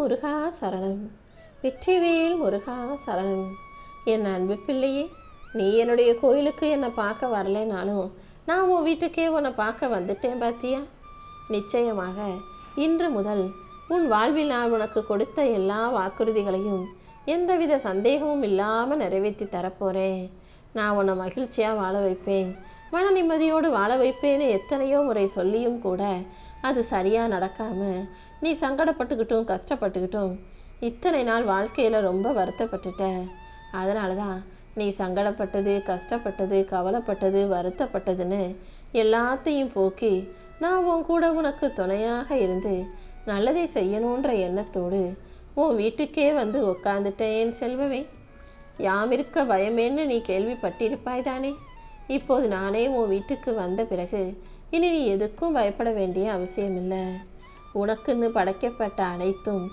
முருகா சரணம். வெற்றிவேல் முருகா சரணம். என் அன்பு பிள்ளையே நீ என்னுடைய கோயிலுக்கு என்னை பார்க்க வரலைனாலும் நான்? உன் வீட்டுக்கே உன்னை பார்க்க வந்துட்டேன் பாத்தியா? நிச்சயமாக இன்று முதல் உன் வாழ்வில் நான் உனக்கு கொடுத்த எல்லா வாக்குறுதிகளையும் எந்தவித சந்தேகமும் இல்லாமல் நிறைவேற்றி தரப்போறேன். நான் உன்னை மகிழ்ச்சியாக வாழ வைப்பேன். மன நிம்மதியோடு வாழ வைப்பேன்னு எத்தனையோ முறை சொல்லியும் கூட அது சரியாக நடக்காமல் நீ சங்கடப்பட்டுக்கிட்டும் கஷ்டப்பட்டுக்கிட்டும் இத்தனை நாள் வாழ்க்கையில் ரொம்ப வருத்தப்பட்டுட்ட. அதனால தான் நீ சங்கடப்பட்டது கஷ்டப்பட்டது கவலைப்பட்டது வருத்தப்பட்டதுன்னு எல்லாத்தையும் போக்கி நான் உன் கூட உனக்கு துணையாக இருந்து நல்லதை செய்யணுன்ற எண்ணத்தோடு உன் வீட்டுக்கே வந்து உட்காந்துட்டேன் செல்வமே. யாமிருக்க பயமேன்னு நீ கேள்விப்பட்டிருப்பாய் தானே? இப்போது நானே உன் வீட்டுக்கு வந்த பிறகு இனி நீ எதுக்கும் பயப்பட வேண்டிய அவசியமில்லை. உனக்குன்னு படைக்கப்பட்ட அனைத்தும்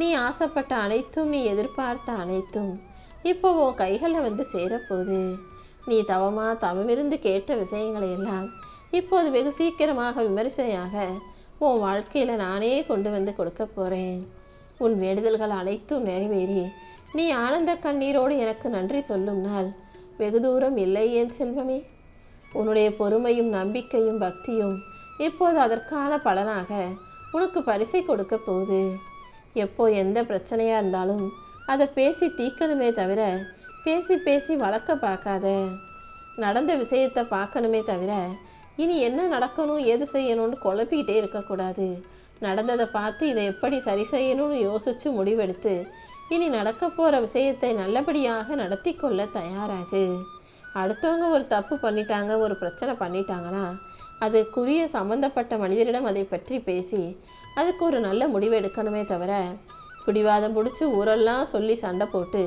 நீ ஆசைப்பட்ட அனைத்தும் நீ எதிர்பார்த்த அனைத்தும் இப்போ உன் கைகளில் வந்து சேரப்போகுது. நீ தவமாக தவமிருந்து கேட்ட விஷயங்களை எல்லாம் இப்போது வெகு சீக்கிரமாக விமரிசையாக உன் வாழ்க்கையில் நானே கொண்டு வந்து கொடுக்க போகிறேன் உன் வேண்டுதல்கள் அனைத்தும் நிறைவேறி நீ ஆனந்த கண்ணீரோடு எனக்கு நன்றி சொல்லும் நாள் வெகு தூரம் இல்லை ஏன் செல்வமே? உன்னுடைய பொறுமையும் நம்பிக்கையும் பக்தியும் இப்போது அதற்கான பலனாக உனக்கு பரிசை கொடுக்க போகுது. எப்போ எந்த பிரச்சனையாக இருந்தாலும் அதை பேசி தீர்க்கணுமே தவிர பேசி பேசி வளர்க்க பார்க்காத. நடந்த விஷயத்தை பார்க்கணுமே தவிர இனி என்ன நடக்கணும் ஏது செய்யணும்னு குழப்பிக்கிட்டே இருக்கக்கூடாது. நடந்ததை பார்த்து இதை எப்படி சரி செய்யணும்னு யோசித்து முடிவெடுத்து இனி நடக்க போகிற விஷயத்தை நல்லபடியாக நடத்தி கொள்ள தயாராகு. அடுத்தவங்க ஒரு தப்பு பண்ணிட்டாங்க ஒரு பிரச்சனை பண்ணிட்டாங்கன்னா அதுக்குரிய சம்பந்தப்பட்ட மனிதரிடம் அதை பற்றி பேசி அதுக்கு ஒரு நல்ல முடிவு எடுக்கணுமே தவிர பிடிவாதம் பிடிச்சி ஊரெல்லாம் சொல்லி சண்டை போட்டு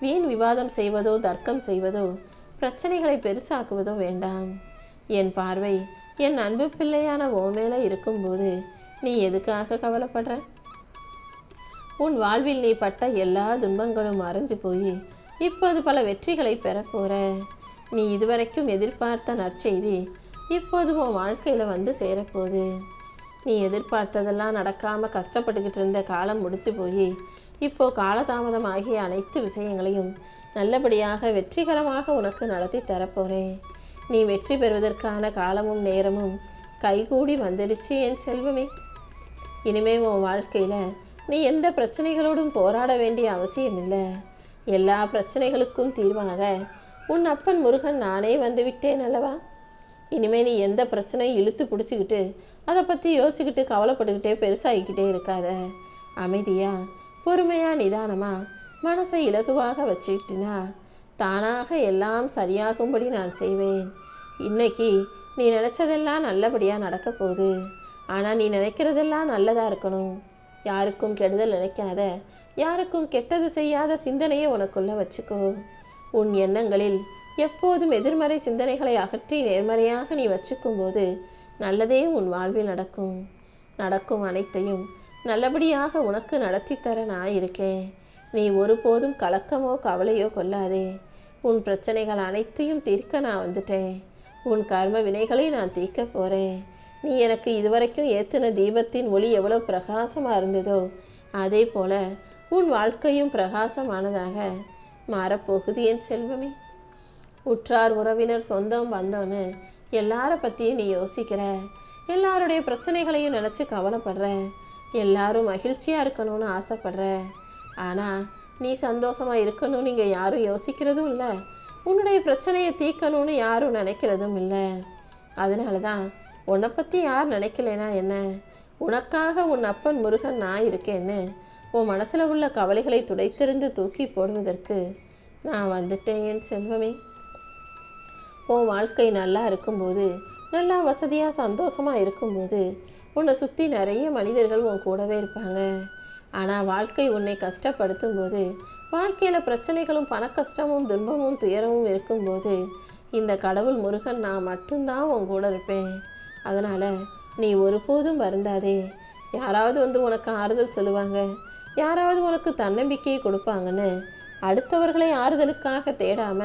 வீண் விவாதம் செய்வதோ தர்க்கம் செய்வதோ பிரச்சனைகளை பெருசாக்குவதோ வேண்டாம். என் பார்வை என் அன்பு பிள்ளையான ஓ மேலே இருக்கும்போது நீ எதுக்காக கவலைப்படுற? உன் வாழ்வில் நீ பட்ட எல்லா துன்பங்களும் மறைஞ்சு போய் இப்போது பல வெற்றிகளை பெறப்போகிற நீ இதுவரைக்கும் எதிர்பார்த்த நற்செய்தி இப்போது உன் வாழ்க்கையில் வந்து சேரப்போகுது. நீ எதிர்பார்த்ததெல்லாம் நடக்காமல் கஷ்டப்பட்டுக்கிட்டு இருந்த காலம் முடித்து போய் இப்போ காலதாமதமாகிய அனைத்து விஷயங்களையும் நல்லபடியாக வெற்றிகரமாக உனக்கு நடத்தி தரப்போகிறேன் நீ வெற்றி பெறுவதற்கான காலமும் நேரமும் கைகூடி வந்துடுச்சு என் செல்வமே. இனிமே உன் வாழ்க்கையில் நீ எந்த பிரச்சனைகளோடும் போராட வேண்டிய அவசியம் இல்லை எல்லா பிரச்சனைகளுக்கும் தீர்வாக உன் அப்பன் முருகன் நானே வந்து விட்டேன் அல்லவா? இனிமே நீ எந்த பிரச்சனையும் இழுத்து பிடிச்சிக்கிட்டு அதை பற்றி யோசிச்சுக்கிட்டு கவலைப்பட்டுக்கிட்டே பெருசாகிக்கிட்டே இருக்காத. அமைதியா? பொறுமையா நிதானமா? மனசை இலகுவாக வச்சுக்கிட்டினா தானாக எல்லாம் சரியாகும்படி நான் செய்வேன். இன்னைக்கு நீ நினச்சதெல்லாம் நல்லபடியாக நடக்க போகுது. ஆனால் நீ நினைக்கிறதெல்லாம் நல்லதாக இருக்கணும். யாருக்கும் கெடுதல் நினைக்காத. யாருக்கும் கெட்டது செய்யாத சிந்தனையை உனக்குள்ள வச்சுக்கோ. உன் எண்ணங்களில் எப்போதும் எதிர்மறை சிந்தனைகளை அகற்றி நேர்மறையாக நீ வச்சுக்கும் போது நல்லதே உன் வாழ்வில் நடக்கும். நடக்கும் அனைத்தையும் நல்லபடியாக உனக்கு நடத்தி தர நான் இருக்கேன். நீ ஒருபோதும் கலக்கமோ கவலையோ கொள்ளாதே. உன் பிரச்சனைகள் அனைத்தையும் தீர்க்க நான் வந்துட்டேன். உன் கர்ம வினைகளை நான் தீர்க்க போறேன். நீ எனக்கு இதுவரைக்கும் ஏத்தின தீபத்தின் ஒளி எவ்வளோ பிரகாசமாக இருந்ததோ அதே போல உன் வாழ்க்கையும் பிரகாசமானதாக மாறப்போகுது என் செல்வமே. உற்றார் உறவினர் சொந்தம் வந்தோன்னு எல்லார பற்றியும் நீ யோசிக்கிற. எல்லாருடைய பிரச்சனைகளையும் நினச்சி கவலைப்படுற. எல்லாரும் மகிழ்ச்சியாக இருக்கணும்னு ஆசைப்படுற. ஆனால் நீ சந்தோஷமா இருக்கணும்னு இங்கே யாரும் யோசிக்கிறதும் இல்லை. உன்னுடைய பிரச்சனையை தீர்க்கணும்னு யாரும் நினைக்கிறதும் இல்லை. அதனால தான் உன்னை பற்றி யார் நினைக்கலைனா என்ன? உனக்காக உன் அப்பன் முருகன் நான் இருக்கேன்னு உன் மனசில் உள்ள கவலைகளை துடைத்தெறிந்து தூக்கி போடுவதற்கு நான் வந்துட்டேன் என் செல்வமே. உன் வாழ்க்கை நல்லா இருக்கும்போது நல்லா வசதியாக சந்தோஷமாக இருக்கும்போது உன்னை சுற்றி நிறைய மனிதர்கள் உன் கூடவே இருப்பாங்க. ஆனால் வாழ்க்கை உன்னை கஷ்டப்படுத்தும் போது வாழ்க்கையில் பிரச்சனைகளும் பணக்கஷ்டமும் துன்பமும் துயரமும் இருக்கும்போது இந்த கடவுள் முருகன் நான் மட்டும்தான் உன் கூட இருப்பேன். அதனால் நீ ஒருபோதும் வருந்தாதே. யாராவது வந்து உனக்கு ஆறுதல் சொல்லுவாங்க. யாராவது உனக்கு தன்னம்பிக்கையை கொடுப்பாங்கன்னு அடுத்தவர்களை ஆறுதலுக்காக தேடாம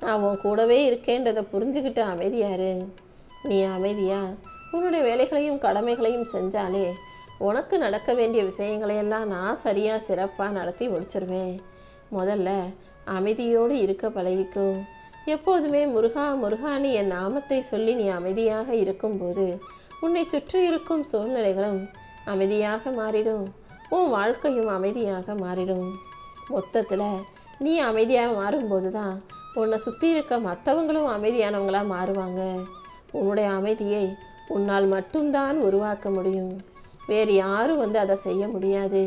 நான் உன் கூடவே இருக்கேன்றதை புரிஞ்சுக்கிட்டு அமைதியாரு நீ அமைதியா உன்னுடைய வேலைகளையும் கடமைகளையும் செஞ்சாலே உனக்கு நடக்க வேண்டிய விஷயங்களையெல்லாம் நான் சரியாக சிறப்பாக நடத்தி முடிச்சிருவேன். முதல்ல அமைதியோடு இருக்க பழகிக்கும் எப்போதுமே முருகா முருகான்னு என் நாமத்தை சொல்லி நீ அமைதியாக இருக்கும்போது உன்னை சுற்றி இருக்கும் சூழ்நிலைகளும் அமைதியாக மாறிடும். உன் வாழ்க்கையும் அமைதியாக மாறிடும். மொத்தத்தில் நீ அமைதியாக மாறும்போது தான் உன்னை சுற்றி இருக்க மற்றவங்களும் அமைதியானவங்களாக மாறுவாங்க. உன்னுடைய அமைதியை உன்னால் மட்டும்தான் உருவாக்க முடியும். வேறு யாரும் வந்து அதை செய்ய முடியாது.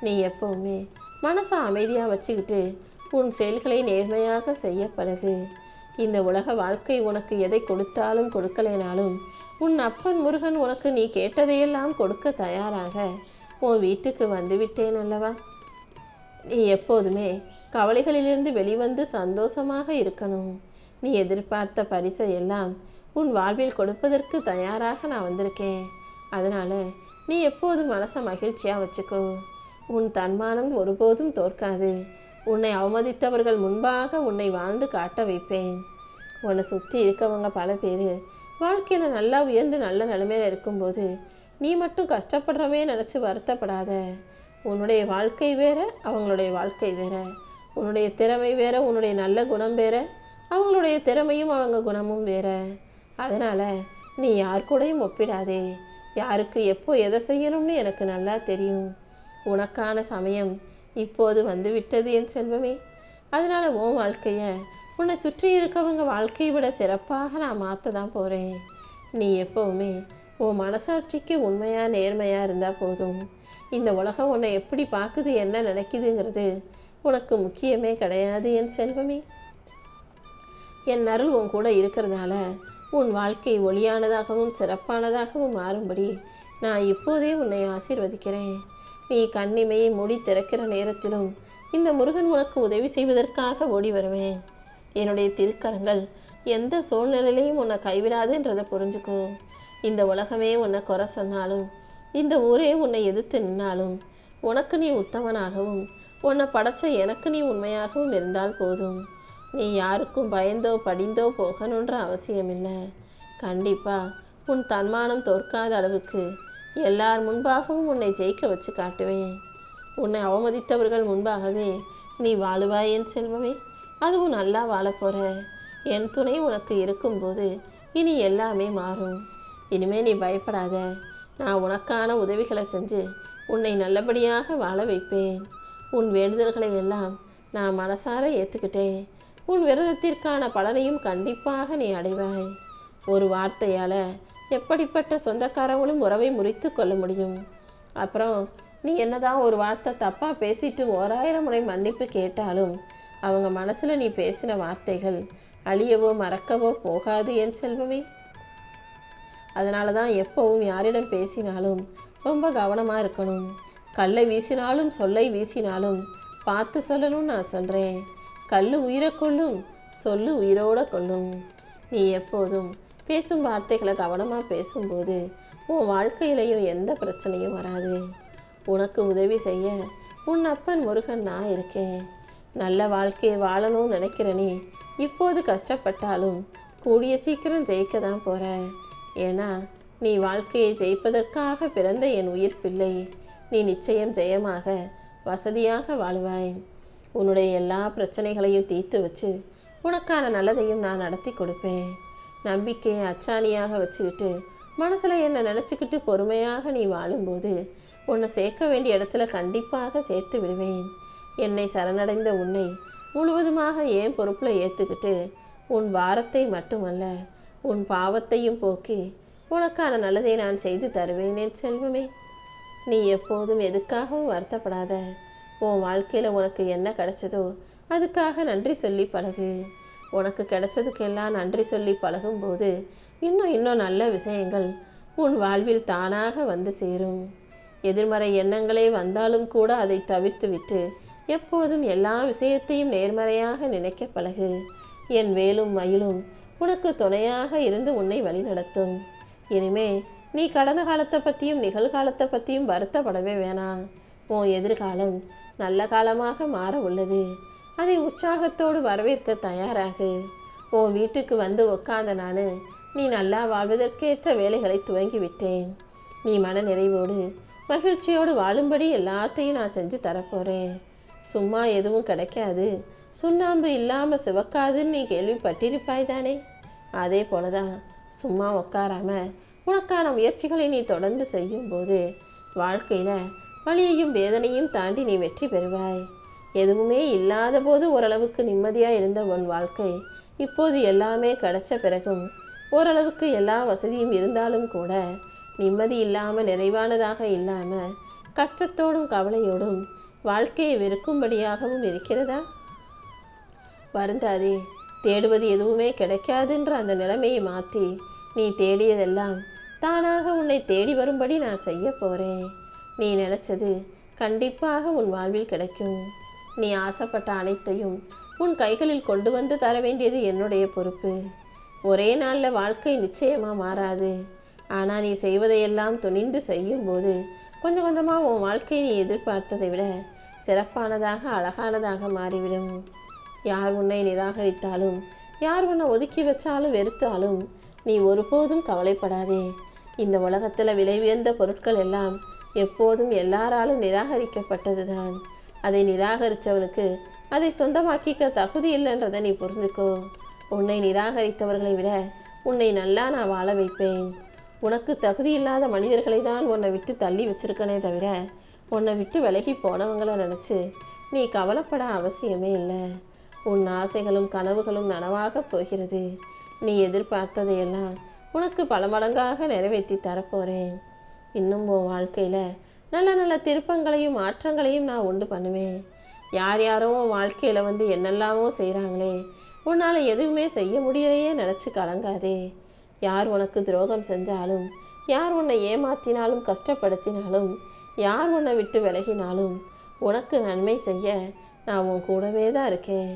நீ எப்பவுமே மனசை அமைதியாக வச்சுக்கிட்டு உன் செயல்களை நேர்மையாக செய்ய பழகு. இந்த உலக வாழ்க்கை உனக்கு எதை கொடுத்தாலும் கொடுக்கலைனாலும் உன் அப்பன் முருகன் உனக்கு நீ கேட்டதையெல்லாம் கொடுக்க தயாராக. உன் வீட்டுக்கு வந்துவிட்டேன் அல்லவா? நீ எப்போதுமே கவலைகளிலிருந்து வெளிவந்து சந்தோஷமாக இருக்கணும். நீ எதிர்பார்த்த பரிசை எல்லாம் உன் வாழ்வில் கொடுப்பதற்கு தயாராக நான் வந்திருக்கேன். அதனால நீ எப்போதும் மனசை மகிழ்ச்சியாக வச்சுக்கோ. உன் தன்மானம் ஒருபோதும் தோற்காது. உன்னை அவமதித்தவர்கள் முன்பாக உன்னை வாழ்ந்து காட்ட வைப்பேன். உன்னை சுற்றி இருக்கவங்க பல பேர் வாழ்க்கையில் நல்லா உயர்ந்து நல்ல நிலைமையில இருக்கும்போது நீ மட்டும் கஷ்டப்படுறவே நினச்சி வருத்தப்படாத. உன்னுடைய வாழ்க்கை வேற அவங்களுடைய வாழ்க்கை வேற. உன்னுடைய திறமை வேற உன்னுடைய நல்ல குணம் வேற. அவங்களுடைய திறமையும் அவங்க குணமும் வேற. அதனால் நீ யார் கூடயும் ஒப்பிடாதே. யாருக்கு எப்போ எதை செய்யணும்னு எனக்கு நல்லா தெரியும். உனக்கான சமயம் இப்போது வந்து விட்டது என் செல்வமே. அதனால் உன் வாழ்க்கையை உன்னை சுற்றி இருக்கவங்க வாழ்க்கையை விட சிறப்பாக நான் மாற்ற தான் போகிறேன் நீ எப்போவுமே உன் மனசாட்சிக்கு உண்மையா நேர்மையா இருந்தா போதும். இந்த உலகம் உன்னை எப்படி பார்க்குது என்ன நினைக்குதுங்கிறது உனக்கு முக்கியமே கிடையாது என் செல்வமே. என் அருள் உன் கூட இருக்கிறதால உன் வாழ்க்கை ஒளியானதாகவும் சிறப்பானதாகவும் மாறும்படி நான் இப்போதே உன்னை ஆசீர்வதிக்கிறேன். நீ கண்ணிமையை மூடி திறக்கிற நேரத்திலும் இந்த முருகன் உனக்கு உதவி செய்வதற்காக ஓடி வருவேன். என்னுடைய திருக்கரங்கள் எந்த சூழ்நிலையிலையும் உன்னை கைவிடாதுன்றதை புரிஞ்சுக்கும். இந்த உலகமே உன்னை குறை சொன்னாலும் இந்த ஊரே உன்னை எதிர்த்து நின்னாலும் உனக்கு நீ உத்தமனாகவும் உன்னை படைச்ச எனக்கு நீ உண்மையாகவும் இருந்தால் போதும். நீ யாருக்கும் பயந்தோ படிந்தோ போகணுன்ற அவசியமில்லை. கண்டிப்பா உன் தன்மானம் தோற்காத அளவுக்கு எல்லார் முன்பாகவும் உன்னை ஜெயிக்க வச்சு காட்டுவேன். உன்னை அவமதித்தவர்கள் முன்பாகவே நீ வாழுவாய் என் செல்வமே. அதுவும் நல்லா வாழப்போற என் துணை உனக்கு இருக்கும்போது இனி எல்லாமே மாறும். இனிமே நீ பயப்படாத. நான் உனக்கான உதவிகளை செஞ்சு உன்னை நல்லபடியாக வாழ வைப்பேன். உன் வேண்டுதல்களை எல்லாம் நான் மனசார ஏற்றுக்கிட்டேன் உன் விரதத்திற்கான பலனையும் கண்டிப்பாக நீ அடைவாய். ஒரு வார்த்தையால் எப்படிப்பட்ட சொந்தக்காரங்களும் உறவை முறித்து கொள்ள முடியும்? அப்புறம் நீ என்னதான் ஒரு வார்த்தை தப்பாக பேசிட்டு ஓராயிரம் முறை மன்னிப்பு கேட்டாலும் அவங்க மனசில் நீ பேசின வார்த்தைகள் அழியவோ மறக்கவோ போகாது என் செல்வமே. அதனால தான் எப்பவும் யாரிடம் பேசினாலும் ரொம்ப கவனமாக இருக்கணும். கல்லை வீசினாலும் சொல்லை வீசினாலும் பார்த்து சொல்லணும்னு நான் சொல்கிறேன் கல் உயிரை கொள்ளும் சொல்லு உயிரோட கொள்ளும் நீ எப்போதும் பேசும் வார்த்தைகளை கவனமாக பேசும்போது உன் வாழ்க்கையிலையும் எந்த பிரச்சனையும் வராது. உனக்கு உதவி செய்ய உன் அப்பன் முருகன் நான் இருக்கேன். நல்ல வாழ்க்கையை வாழணும்னு நினைக்கிற நீ இப்போது கஷ்டப்பட்டாலும் கூடிய சீக்கிரம் ஜெயிக்க தான் போகிற ஏன்னா நீ வாழ்க்கையை ஜெயிப்பதற்காக பிறந்த என் உயிர் பிள்ளை. நீ நிச்சயம் ஜெயமாக வசதியாக வாழ்வாய். உன்னுடைய எல்லா பிரச்சனைகளையும் தீர்த்து வச்சு உனக்கான நல்லதையும் நான் நடத்தி கொடுப்பேன். நம்பிக்கையை அச்சாணியாக வச்சுக்கிட்டு மனசில் என்னை நினச்சிக்கிட்டு பொறுமையாக நீ வாழும்போது உன்னை சேர்க்க வேண்டிய இடத்துல கண்டிப்பாக சேர்த்து விடுவேன். என்னை சரணடைந்த உன்னை முழுவதுமாக ஏன் பொறுப்பில் ஏற்றுக்கிட்டு உன் வாரத்தை மட்டுமல்ல உன் பாவத்தையும் போக்கி உனக்கான நல்லதை நான் செய்து தருவேன் என் செல்வமே. நீ எப்போதும் எதுக்காகவும் வருத்தப்படாத. உன் வாழ்க்கையில் உனக்கு என்ன கிடைச்சதோ அதுக்காக நன்றி சொல்லி பழகு. உனக்கு கிடைச்சதுக்கெல்லாம் நன்றி சொல்லி பழகும்போது இன்னும் இன்னும் நல்ல விஷயங்கள் உன் வாழ்வில் தானாக வந்து சேரும். எதிர்மறை எண்ணங்களே வந்தாலும் கூட அதை தவிர்த்து விட்டு எப்போதும் எல்லா விஷயத்தையும் நேர்மறையாக நினைக்க பழகு. என் வேலும் மயிலும் உனக்கு துணையாக இருந்து உன்னை வழிநடத்தும். இனிமே நீ கடந்த காலத்தை பற்றியும் நிகழ்காலத்தை பற்றியும் வருத்தப்படவே வேணாம். உன் எதிர்காலம் நல்ல காலமாக மாற உள்ளது. அதை உற்சாகத்தோடு வரவேற்க தயாராகு. உன் வீட்டுக்கு வந்து உட்கார்ந்த நான் நீ நல்லா வாழ்வதற்கேற்ற வேலைகளை துவங்கி விட்டேன் நீ மன நிறைவோடு மகிழ்ச்சியோடு வாழும்படி எல்லாத்தையும் நான் செஞ்சு தரப்போகிறேன் சும்மா எதுவும் கிடைக்காது. சுண்ணாம்பு இல்லாமல் சிவக்காதுன்னு நீ கேள்விப்பட்டிருப்பாய் தானே அதே போலதான் சும்மா உட்காராம உனக்கான முயற்சிகளை நீ தொடர்ந்து செய்யும்போது வாழ்க்கையில வழியையும் வேதனையும் தாண்டி நீ வெற்றி பெறுவாய். எதுவுமே இல்லாத போது ஓரளவுக்கு நிம்மதியா இருந்த உன் வாழ்க்கை இப்போது எல்லாமே கிடைச்ச பிறகும் ஓரளவுக்கு எல்லா வசதியும் இருந்தாலும் கூட நிம்மதி இல்லாமல் நிறைவானதாக இல்லாமல் கஷ்டத்தோடும் கவலையோடும் வாழ்க்கையை வெறுக்கும்படியாகவும் இருக்கிறதா? வருந்தாதே தேடுவது எதுவுமே கிடைக்காதுன்ற அந்த நிலைமையை மாற்றி நீ தேடியதெல்லாம் தானாக உன்னை தேடி வரும்படி நான் செய்ய போகிறேன் நீ நினைச்சது கண்டிப்பாக உன் வாழ்வில் கிடைக்கும். நீ ஆசைப்பட்ட அனைத்தையும் உன் கைகளில் கொண்டு வந்து தர வேண்டியது என்னுடைய பொறுப்பு. ஒரே நாளில் வாழ்க்கை நிச்சயமாக மாறாது. ஆனால் நீ செய்வதையெல்லாம் துணிந்து செய்யும்போது கொஞ்சம் கொஞ்சமாக உன் வாழ்க்கையை நீ எதிர்பார்த்ததை விட சிறப்பானதாக அழகானதாக மாறிவிடும். யார் உன்னை நிராகரித்தாலும் யார் உன்னை ஒதுக்கி வச்சாலும் வெறுத்தாலும் நீ ஒருபோதும் கவலைப்படாதே. இந்த உலகத்தில் விலை உயர்ந்த பொருட்கள் எல்லாம் எப்போதும் எல்லாராலும் நிராகரிக்கப்பட்டதுதான். அதை நிராகரித்தவனுக்கு அதை சொந்தமாக்கிக்க தகுதி இல்லைன்றதை நீ புரிஞ்சுக்கோ. உன்னை நிராகரித்தவர்களை விட உன்னை நல்லா நான் வாழ வைப்பேன். உனக்கு தகுதி இல்லாத மனிதர்களை தான் உன்னை விட்டு தள்ளி வச்சிருக்கனே தவிர உன்னை விட்டு விலகி போனவங்கள நினச்சி நீ கவலைப்பட அவசியமே இல்லை. உன் ஆசைகளும் கனவுகளும் நனவாக போகிறது. நீ எதிர்பார்த்ததையெல்லாம் உனக்கு பல மடங்காக நிறைவேற்றி தரப்போறேன். இன்னும் உன் வாழ்க்கையில் நல்ல நல்ல திருப்பங்களையும் மாற்றங்களையும் நான் உண்டு பண்ணுவேன். யார் யாரோ உன் வாழ்க்கையில் வந்து என்னெல்லாமோ செய்கிறாங்களே உன்னால் எதுவுமே செய்ய முடியலையே நினச்சி கலங்காதே. யார் உனக்கு துரோகம் செஞ்சாலும் யார் உன்னை ஏமாத்தினாலும் கஷ்டப்படுத்தினாலும் யார் உன்னை விட்டு விலகினாலும் உனக்கு நன்மை செய்ய நான் உன் கூடவே தான் இருக்கேன்.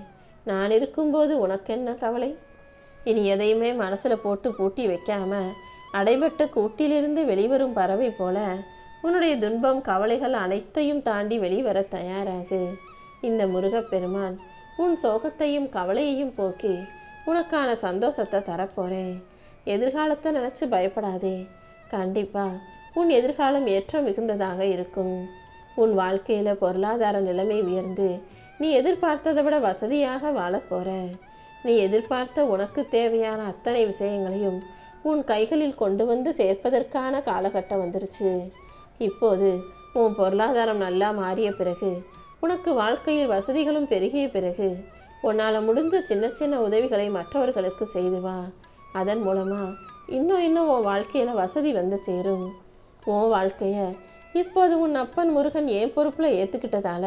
நான் இருக்கும்போது உனக்கு என்ன கவலை? இனி எதையுமே மனசில் போட்டு பூட்டி வைக்காம அடைபட்ட கூட்டிலிருந்து வெளிவரும் பறவை போல உன்னுடைய துன்பம் கவலைகள் அனைத்தையும் தாண்டி வெளிவர தயாராகு. இந்த முருகப்பெருமான் உன் சோகத்தையும் கவலையையும் போக்கி உனக்கான சந்தோஷத்தை தரப்போறேன் எதிர்காலத்தை நினச்சி பயப்படாதே. கண்டிப்பா உன் எதிர்காலம் ஏற்றம் மிகுந்ததாக இருக்கும். உன் வாழ்க்கையில் பொருளாதார நிலைமை உயர்ந்து நீ எதிர்பார்த்ததை விட வசதியாக வாழப்போற நீ எதிர்பார்த்த உனக்கு தேவையான அத்தனை விஷயங்களையும் உன் கைகளில் கொண்டு வந்து சேர்ப்பதற்கான காலகட்டம் வந்துருச்சு. இப்போது உன் பொருளாதாரம் நல்லா மாறிய பிறகு உனக்கு வாழ்க்கையில் வசதிகளும் பெருகிய பிறகு உன்னால் முடிஞ்ச சின்ன சின்ன உதவிகளை மற்றவர்களுக்கு செய்து வா. அதன் மூலமாக இன்னும் இன்னும் உன் வாழ்க்கையில் வசதி வந்து சேரும். உன் வாழ்க்கைய இப்போது உன் அப்பன் முருகன் என் பொறுப்பில் ஏற்றுக்கிட்டதால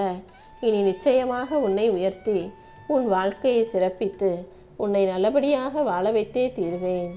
இனி நிச்சயமாக உன்னை உயர்த்தி உன் வாழ்க்கையை சிறப்பித்து உன்னை நல்லபடியாக வாழ வைத்தே தீர்வேன்.